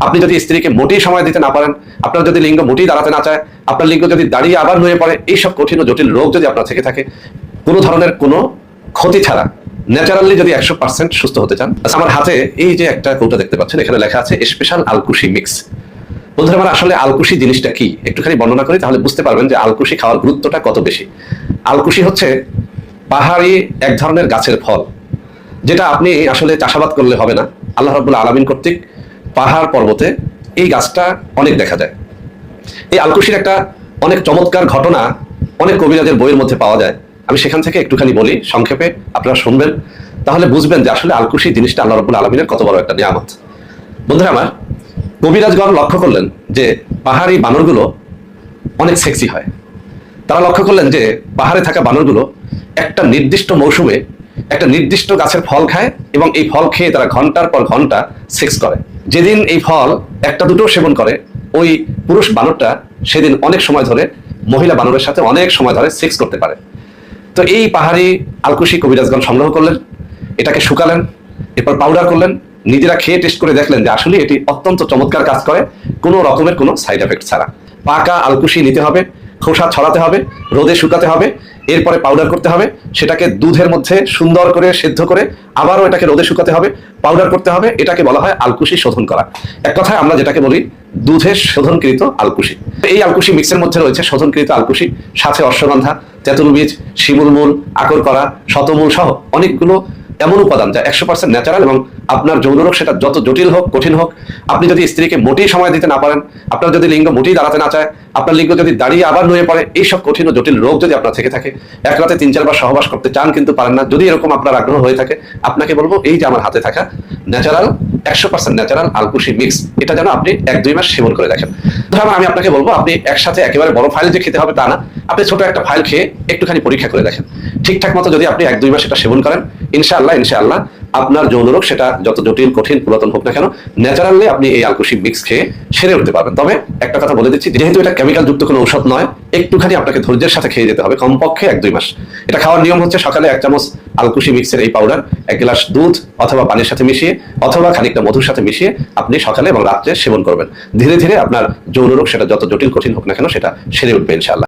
আপনি যদি স্ত্রীকে মোটেই সময় দিতে না পারেন আপনার যদি লিঙ্গ মোটেই দাঁড়াতে না চায় আপনার লিঙ্গ যদি দাঁড়িয়ে আবার হয়ে পড়ে এইসব কঠিন ও জটিল রোগ যদি আপনার থেকে থাকে কোনো ধরনের কোনো ক্ষতি ছাড়া ন্যাচারালি যদি একশো পার্সেন্ট সুস্থ হতে চান আচ্ছা, আমার হাতে এই যে একটা কৌটা দেখতে পাচ্ছেন এখানে লেখা আছে স্পেশাল আলকুশি মিক্স বন্ধুরা আমার আসলে আলকুশি জিনিসটা কি? একটুখানি বর্ণনা করি তাহলে বুঝতে পারবেন যে আলকুশি খাওয়ার গুরুত্বটা কত বেশি। আলকুশি হচ্ছে পাহাড়ি এক ধরনের গাছের ফল যেটা আপনি আসলে চাষাবাদ করলে হবে না। আল্লাহ রাবুল্লাহ আলমিন কর্তৃক পাহাড় পর্বতে এই গাছটা অনেক দেখা যায়। এই আলকুশির একটা অনেক চমৎকার ঘটনা অনেক কবিরাজের বইয়ের মধ্যে পাওয়া যায়। আমি সেখান থেকে একটুখানি বলি, সংক্ষেপে আপনারা শুনবেন। তাহলে বুঝবেন যে আসলে আলকুশি জিনিসটা আল্লাহ রবুল্লা আলমিনের কত বড় একটা নিয়ামত। বন্ধুরা আমার, কবিরাজগণ লক্ষ্য করলেন যে পাহাড়ি বানরগুলো অনেক সেক্সি হয়। তারা লক্ষ্য করলেন যে পাহাড়ে থাকা বানরগুলো একটা নির্দিষ্ট মৌসুমে একটা নির্দিষ্ট গাছের ফল খায় এবং এই ফল খেয়ে তারা ঘণ্টার পর ঘণ্টা সেক্স করে। যেদিন এই ফল একটা দুটো সেবন করে, ওই পুরুষ বানরটা সেদিন অনেক সময় ধরে মহিলা বানরের সাথে অনেক সময় ধরে সেক্স করতে পারে। তো এই পাহাড়ি আলকুশি কবিরাজগণ সংগ্রহ করলেন, এটাকে শুকালেন, এরপর পাউডার করলেন, নিজেরা খেয়ে টেস্ট করে দেখলেন যে আসলে এটি অত্যন্ত চমৎকার কাজ করে, কোনো রকমের কোনো সাইড এফেক্ট ছাড়া। পাকা আলকুশি নিতে হবে খোসা ছড়াতে হবে, রোদে শুকাতে হবে, এরপরে পাউডার করতে হবে, সেটাকে দুধের মধ্যে সুন্দর করে সেদ্ধ করে আবারও এটাকে রোদে শুকাতে হবে পাউডার করতে হবে, এটাকে বলা হয় আলকুশি শোধন করা। এক কথায় আমরা যেটাকে বলি দুধের শোধনকৃত আলকুশি। এই আলকুশি মিক্সের মধ্যে রয়েছে শোধনকৃত আলকুশি, সাথে অশ্বগন্ধা, তেঁতুল বীজ, শিমুল মূল, আকর করা, শতমূল সহ অনেকগুলো এমন উপাদান যা একশো পার্সেন্ট ন্যাচারাল এবং আপনার যৌনরোগ সেটা যত জটিল হোক, কঠিন হোক, আপনি যদি স্ত্রীকে মোটেই সময় দিতে না পারেন, আপনার যদি লিঙ্গ মোটেই দাঁড়াতে না চায়, আপনার লিঙ্গ যদি দাঁড়িয়ে আবার নুয়ে পড়ে, এইসব কঠিন ও জটিল রোগ যদি আপনার থেকে থাকে, এক রাতে তিন চারবার সহবাস করতে চান কিন্তু পারেন না, যদি এরকম আপনার আগ্রহ হয়ে থাকে, আপনাকে বলব এই যে আমার হাতে থাকা ন্যাচারাল একশো পার্সেন্ট ন্যাচারাল আলকুশি মিক্স এটা যেন আপনি এক দুই মাস সেবন করে দেখেন। ধরুন আমি আপনাকে বলব, আপনি একসাথে একেবারে বড় ফাইল যে খেতে হবে তা না, আপনি ছোট একটা ফাইল খেয়ে একটুখানি পরীক্ষা করে দেখেন। ঠিকঠাক মতো যদি আপনি এক দুই মাস এটা সেবন করেন, ইনশাআল্লাহ ইনশাআল্লাহ আপনার যৌনরোগ সেটা যত জটিল, কঠিন, পুরাতন হোক না কেন ন্যাচারালি আপনি এই আলকুশি মিক্স খেয়ে সেরে উঠতে পারবেন। তবে একটা কথা বলে দিচ্ছি, যেহেতু এটা কেমিক্যাল যুক্ত কোনো ঔষধ নয়, একটুখানি আপনাকে ধৈর্যের সাথে খেয়ে যেতে হবে, কমপক্ষে এক দুই মাস। এটা খাওয়ার নিয়ম হচ্ছে সকালে এক চামচ আলকুশি মিক্সের এই পাউডার এক গ্লাস দুধ অথবা পানির সাথে মিশিয়ে, অথবা খানিকটা মধুর সাথে মিশিয়ে আপনি সকালে এবং রাত্রে সেবন করবেন। ধীরে ধীরে আপনার যৌন রোগ সেটা যত জটিল কঠিন হোক না কেন, সেটা সেরে উঠবে ইনশাআল্লাহ।